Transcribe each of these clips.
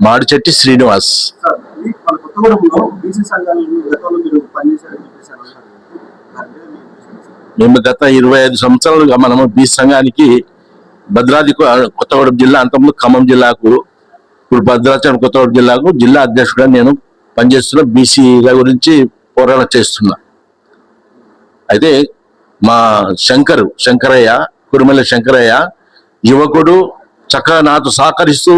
మాడిచెట్టి Srinivas BC? మేము గత ఇరవై ఐదు సంవత్సరాలుగా మనము బీ సంఘానికి భద్రాద్రి కొత్తగూడెం జిల్లా అంతకుముందు ఖమ్మం జిల్లాకు ఇప్పుడు భద్రాచలం కొత్తగూడెం జిల్లాకు జిల్లా అధ్యక్షుడిగా నేను పనిచేస్తున్న బీసీల గురించి పోరాటం చేస్తున్నా అయితే మా శంకర్ శంకరయ్య కురుమల శంకరయ్య యువకుడు చక్కగా నాతో సహకరిస్తూ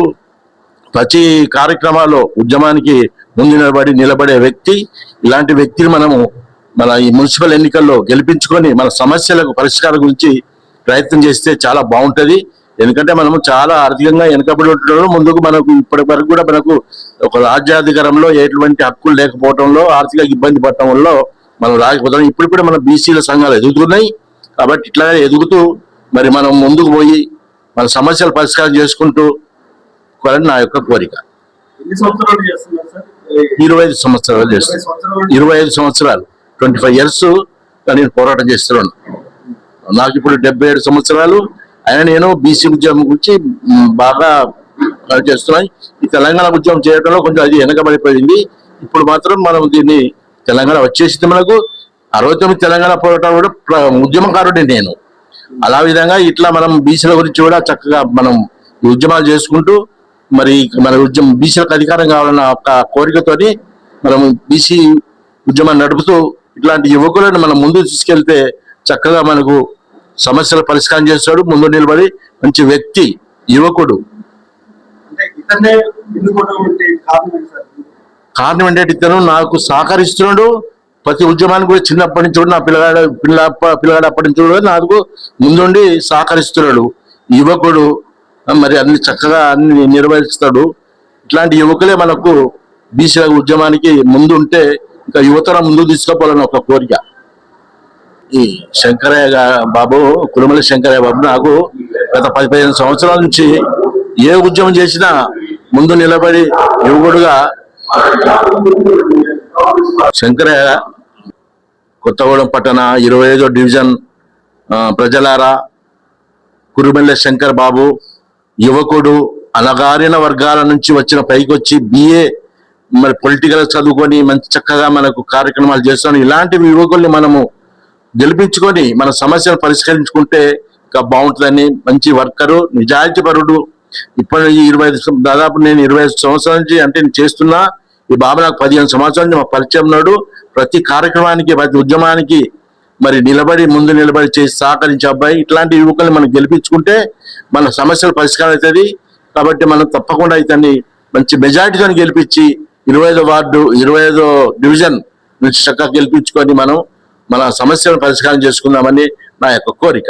ప్రతి కార్యక్రమాల్లో ఉద్యమానికి ముందు నిలబడి నిలబడే వ్యక్తి ఇలాంటి వ్యక్తిని మనము మన ఈ మున్సిపల్ ఎన్నికల్లో గెలిపించుకొని మన సమస్యలకు పరిష్కారం గురించి ప్రయత్నం చేస్తే చాలా బాగుంటుంది. ఎందుకంటే మనము చాలా ఆర్థికంగా వెనుకబడి ఉండడం ముందుకు మనకు ఇప్పటి వరకు కూడా మనకు ఒక రాజ్యాధికారంలో ఎటువంటి హక్కులు లేకపోవడంలో ఆర్థిక ఇబ్బంది పడటం వల్ల మనం రాకపోతాం ఇప్పుడు కూడా మన బీసీల సంఘాలు ఎదుగుతున్నాయి. కాబట్టి ఇట్లాగే ఎదుగుతూ మరి మనం ముందుకు పోయి మన సమస్యలు పరిష్కారం చేసుకుంటూ కోరని నా యొక్క కోరిక. ఇరవై ఐదు సంవత్సరాలు ఇరవై చేస్తాను సంవత్సరాలు ఇరవై ఐదు సంవత్సరాలు. ట్వంటీ ఫైవ్ ఇయర్స్ నేను పోరాటం చేస్తున్నాను. నాకు ఇప్పుడు డెబ్బై ఏడు సంవత్సరాలు. అయినా నేను బీసీ ఉద్యమం గురించి బాగా చేస్తున్నాయి. ఈ తెలంగాణ ఉద్యమం చేయడంలో కొంచెం అది వెనకబడిపోయింది. ఇప్పుడు మాత్రం మనం దీన్ని తెలంగాణ వచ్చేసింది మనకు. అరవై తొమ్మిది తెలంగాణ పోరాటం కూడా ఉద్యమకారుడే నేను. అలా విధంగా ఇట్లా మనం బీసీల గురించి కూడా చక్కగా మనం ఉద్యమాలు చేసుకుంటూ మరి మన ఉద్యమం బీసీలకు అధికారం కావాలన్న ఒక కోరికతోని మనం బీసీ ఉద్యమాన్ని నడుపుతూ ఇట్లాంటి యువకులను మనం ముందు తీసుకెళ్తే చక్కగా మనకు సమస్యల పరిష్కారం చేస్తాడు ముందు నిలబడి మంచి వ్యక్తి యువకుడు. కారణం ఏంటంటే ఇతను నాకు సహకరిస్తున్నాడు. ప్రతి ఉద్యమానికి కూడా చిన్నప్పటి నుంచి కూడా నా పిల్లగాడ పిల్ల పిల్లగాడు అప్పటి నుంచి కూడా నాకు ముందుండి సహకరిస్తున్నాడు. యువకుడు మరి అన్ని చక్కగా అన్ని నిర్వహిస్తాడు. ఇట్లాంటి యువకులే మనకు బీసీ ఉద్యమానికి ముందు ఉంటే ఇంకా యువతరం ముందు తీసుకుపోవాలని ఒక కోరిక. ఈ శంకరయ్య బాబు కులమల శంకరయ్య బాబు నాకు గత పది పదిహేను సంవత్సరాల నుంచి ఏ ఉద్యమం చేసినా ముందు నిలబడి యువకుడుగా శంకరయ్య కొత్తగూడెం పట్టణ ఇరవై ఐదో డివిజన్ ప్రజలారా కురుమెల్ల శంకర్ బాబు యువకుడు అనగారిన వర్గాల నుంచి వచ్చిన పైకి వచ్చి బిఏ మరి పొలిటికల్ చదువుకొని మంచి చక్కగా మనకు కార్యక్రమాలు చేస్తాను. ఇలాంటి యువకుల్ని మనము గెలిపించుకొని మన సమస్యను పరిష్కరించుకుంటే ఇంకా బాగుంటుందని మంచి వర్కరు నిజాయితీపరుడు. ఇప్పటి నుంచి ఇరవై ఐదు దాదాపు నేను ఇరవై ఐదు సంవత్సరాల నుంచి అంటే నేను చేస్తున్నా. ఈ బాబు నాకు పదిహేను సంవత్సరాల నుంచి మా పరిచయం ఉన్నాడు. ప్రతి కార్యక్రమానికి ప్రతి ఉద్యమానికి మరి నిలబడి ముందు నిలబడి చేసి సహకరించే అబ్బాయి. ఇట్లాంటి యువకుల్ని మనం గెలిపించుకుంటే మన సమస్యలు పరిష్కారం అవుతుంది. కాబట్టి మనం తప్పకుండా ఇతన్ని మంచి మెజారిటీతో గెలిపించి ఇరవై ఐదో వార్డు ఇరవై ఐదో డివిజన్ నుంచి చక్కగా గెలిపించుకొని మనం మన సమస్యలను పరిష్కారం చేసుకుందామని నా యొక్క కోరిక.